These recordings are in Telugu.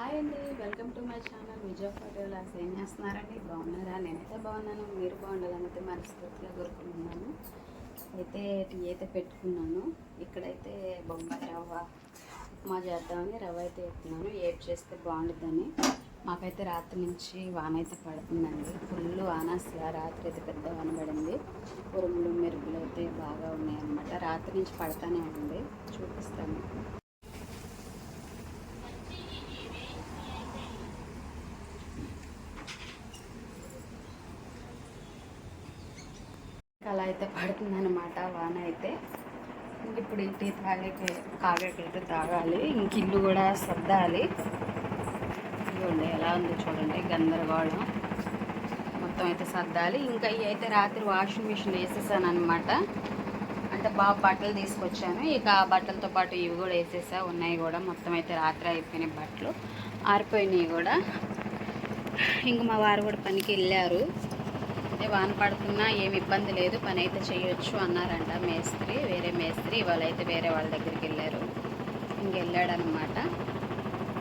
హాయ్ అండి welcome to my channel. Vijaya ఫోటోలాస్ ఏం చేస్తున్నారండి? బాగున్నారా? నేనైతే బాగున్నాను. మీరు బాగుండాలనైతే మనస్ఫూర్తిగా కోరుకుంటున్నాను. అయితే టీ అయితే పెట్టుకున్నాను. ఇక్కడైతే బొంబాయి రవ్వ ఉప్మా చేద్దామని రవ్వ అయితే ఎత్తున్నాను ఏప్ చేస్తే బాగుంటుందని మాకైతే రాత్రి నుంచి వాన అయితే పడుతుందండి. ఫుల్ వాన అసలు రాత్రి అయితే పెద్ద వాన పడింది. ఉరుములు మెరుగులు అయితే బాగా ఉన్నాయన్నమాట. రాత్రి నుంచి పడతానే ఉంది. చూపిస్తాను. అలా అయితే పడుతుందనమాట వాన అయితే ఇప్పుడు ఇంటి తాగేకి కాగేకైతే తాగాలి. ఇంక ఇల్లు కూడా సర్దాలి. ఇదిగోండి ఎలా ఉంది చూడండి గందరగోళం. మొత్తం అయితే సర్దాలి. ఇంకా ఇవి అయితే రాత్రి వాషింగ్ మిషన్ వేసేసాను అనమాట అంటే బాగా బట్టలు తీసుకొచ్చాను. ఇక ఆ బట్టలతో పాటు ఇవి కూడా వేసేసా. ఉన్నాయి కూడా. మొత్తం అయితే రాత్రి అయిపోయినాయి బట్టలు. ఆరిపోయినాయి కూడా. ఇంక మా వారు కూడా పనికి వెళ్ళారు. వాన పడుతున్నా ఏమి ఇబ్బంది లేదు పని అయితే చేయొచ్చు అన్నారంట మేస్త్రి. వేరే మేస్త్రి ఇవాళ అయితే వేరే వాళ్ళ దగ్గరికి వెళ్ళారు. ఇంకెళ్ళాడనమాట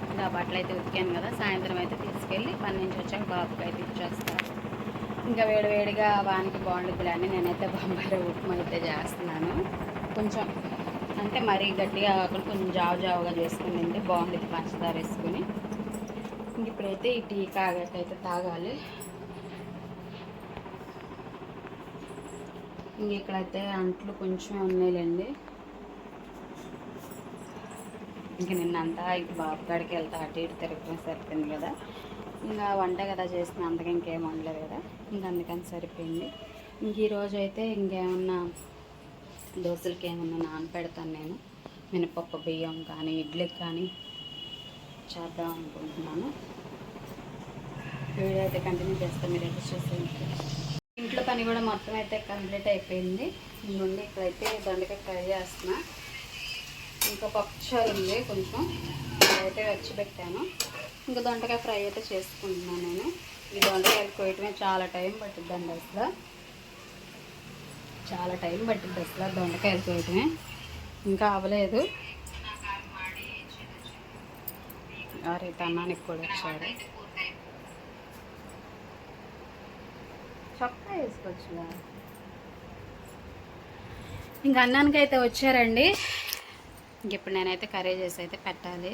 ఇంకా బట్టలు అయితే ఉతికాను కదా సాయంత్రం అయితే తీసుకెళ్ళి పని నుంచి వచ్చాక బాబుకి అయితే ఇచ్చేస్తారు ఇంకా వేడివేడిగా వానికి బాగుంటుంది అని నేనైతే బొంబాయి ఉప్మా అయితే చేస్తున్నాను. కొంచెం అంటే మరీ గట్టిగా కాకుండా కొంచెం జావు జావుగా చేసుకుని తింటే బాగుంటుంది పంచదార వేసుకుని. ఇంక ఇప్పుడైతే ఈ టీ కాగైతే తాగాలి. ఇంక ఇక్కడైతే అంట్లు కొంచెమే ఉన్నాయిలేండి. ఇంక నిన్నంతా ఇంక బాబు కాడికి వెళ్తా అటు ఇటు తిరగడం సరిపోయింది కదా. ఇంకా వంట కదా చేసిన అంతగా ఇంకేం వండలేదు కదా. ఇంక అందుకని సరిపోయింది. ఇంక ఈరోజు అయితే ఇంకేమన్నా దోశలకి ఏమన్నా నానపెడతాను నేను. మినపప్పు బియ్యం కానీ ఇడ్లీకి కానీ చేద్దాం అనుకుంటున్నాను. వీడియో అయితే కంటిన్యూ చేస్తాను మీరు అయితే చూసేయండి ఇంట్లో పని కూడా మొత్తం అయితే కంప్లీట్ అయిపోయింది. నుండి ఇక్కడైతే దొండకాయ ఫ్రై చేస్తున్నా. ఇంకా పప్పుచారు ఉంది కొంచెం. అయితే వచ్చి పెట్టాను. ఇంకా దొండకాయ ఫ్రై అయితే చేసుకుంటున్నాను నేను. ఈ దొండకాయలు కోయటమే చాలా టైం పట్టిద్దండి అసలు. చాలా టైం పట్టిద్ది అసలు దొండకాయలు కోయటమే. ఇంకా అవ్వలేదు. అరే తన్నానికి కూడా వచ్చారు. చొక్కా వేసుకోవచ్చుగా? ఇంకా అన్నానికి అయితే వచ్చారండి. ఇంక ఇప్పుడు నేనైతే కర్రీ చేసి అయితే పెట్టాలి.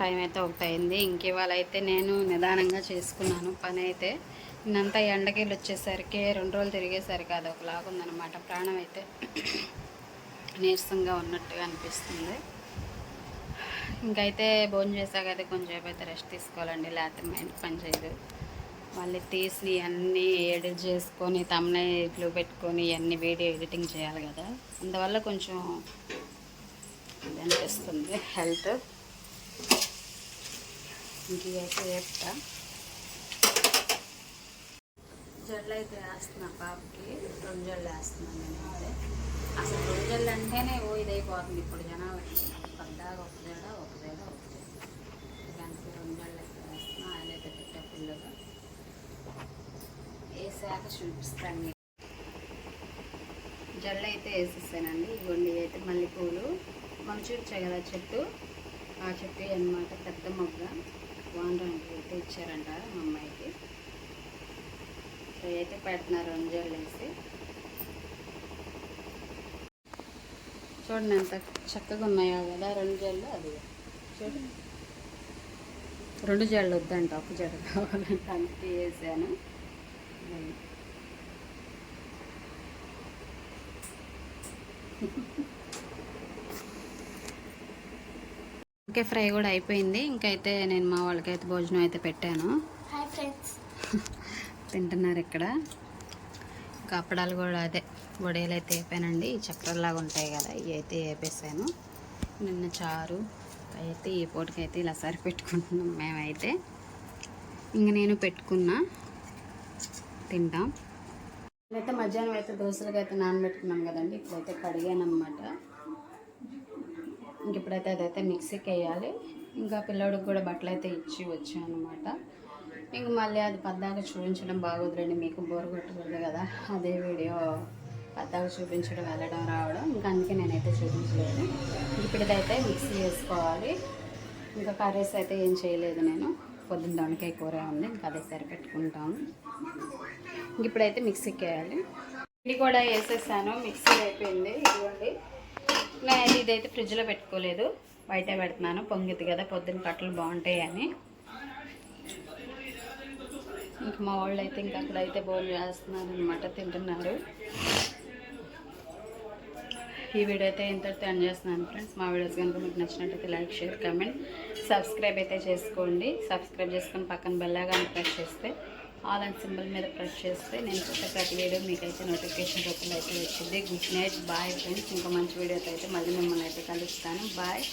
టైం అయితే ఒకటి అయింది ఇంక ఇవాళ అయితే నేను నిదానంగా చేసుకున్నాను పని అయితే. నిన్నంతా ఎండకెళ్ళి వచ్చేసరికి రెండు రోజులు తిరిగేసరికి అది ఒకలాగా ఉందన్నమాట. ప్రాణం అయితే నీరసంగా ఉన్నట్టుగా అనిపిస్తుంది. ఇంకైతే భోజనం చేశాక అయితే కొంచెం అయితే రెస్ట్ తీసుకోవాలండి లేకపోతే మైండ్ పని చేయదు. మళ్ళీ తీసి అన్నీ ఎడిట్ చేసుకొని తమనే ఇట్లు పెట్టుకొని అన్ని వీడియో ఎడిటింగ్ చేయాలి కదా. అందువల్ల కొంచెం అనిపిస్తుంది. హెల్త్. ఇంకైతే చెప్తా. జడలు అయితే వేస్తున్నా పాపకి. రెండు జడ్లు వేస్తున్నాను నేనైతే అసలు రెండు జడ్లు అంటేనే ఓ ఇదైపోతుంది ఇప్పుడు జనాలకి పద్దాగా ఒక జడ ఒక జడ ఒక జడ దానికి రెండు జడ్లు అయితే వేస్తున్నా. ఆయన అయితే పెట్టే పుల్లగా వేసాక చూపిస్తాను? మీకు జల్లు అయితే వేసేసానండి ఇవ్వండి అయితే మల్లెపూలు. మనం వచ్చాయి కదా చెట్టు. ఆ చెట్టు అన్నమాట పెద్ద మొగ్గ. వానరానికి అయితే ఇచ్చారంట మా అమ్మాయికి. సో అయితే పెడుతున్నారు రెండు జల్లు వేసి. చూడండి ఎంత చక్కగా ఉన్నాయో కదా రెండు జల్లు అది. చూడండి రెండు జల్లు వద్దంట ఒక జడ కావాలంటే అందుకే వేసాను. ఓకే ఫ్రై కూడా అయిపోయింది. ఇంకైతే నేను మా వాళ్ళకైతే భోజనం అయితే పెట్టాను. తింటున్నారు ఇక్కడ. ఇంకా అప్పడాలు కూడా అదే. వడియాలు అయితే వేపానండి ఈ చక్కెరలాగా ఉంటాయి కదా ఇవి అయితే వేపేసాను. నిన్న చారు అయితే ఈ పూటకైతే ఇలా సరిపెట్టుకుంటున్నాం మేమైతే. ఇంక నేను పెట్టుకున్నా తింటాం. అయితే మధ్యాహ్నం అయితే దోశలకు అయితే నానబెట్టుకున్నాం కదండి ఇప్పుడైతే కడిగానమాట ఇంక ఇప్పుడైతే అదైతే మిక్సీకి వేయాలి. ఇంకా పిల్లోడికి కూడా బట్టలు అయితే ఇచ్చి వచ్చాను అనమాట ఇంక మళ్ళీ అది పద్దాక చూపించడం బాగోదులేండి మీకు బోర్ కొట్టకూడదు కదా అదే వీడియో పద్దాక చూపించడం వెళ్ళడం రావడం ఇంకా అందుకే నేనైతే చూపించలేదు. ఇప్పుడైతే మిక్సీ వేసుకోవాలి. ఇంకా కర్రీస్ అయితే ఏం చేయలేదు నేను. పొద్దున్న దొండకాయ కూర ఉంది. ఇంకా అదే సరిపెట్టుకుంటాము. ఇంక ఇప్పుడైతే మిక్సీకి వేయాలి ఇది కూడా వేసేసాను. మిక్సీ అయిపోయింది. ఇదిగోండి. నేను ఇదైతే ఫ్రిడ్జ్లో పెట్టుకోలేదు. బయటే పెడుతున్నాను. పొంగిద్ది కదా పొద్దున్న కట్టలు బాగుంటాయి అని ఇంక మా వాళ్ళు అయితే ఇంకా అక్కడైతే భోజనం చేస్తున్నారు అనమాట తింటున్నారు. ఈ వీడియో అయితే ఇంతటితో ఎండ్ చేస్తున్నాను ఫ్రెండ్స్ మా వీడియోస్ కనుక మీకు నచ్చినట్టయితే లైక్ షేర్ కమెంట్ సబ్స్క్రైబ్ అయితే చేసుకోండి. సబ్స్క్రైబ్ చేసుకొని పక్కన బెల్లాగా ప్రెస్ చేస్తే ఆల్ అండ్ సింబల్ మీద ప్రెస్ చేస్తే నేను పెట్టే ప్రతి వీడియో మీకైతే నోటిఫికేషన్ రూపంలో అయితే వచ్చింది. గుడ్ నైట్ బాయ్ ఫ్రెండ్స్ ఇంకా మంచి వీడియోతో అయితే మళ్ళీ మిమ్మల్ని అయితే కలుస్తాను. బాయ్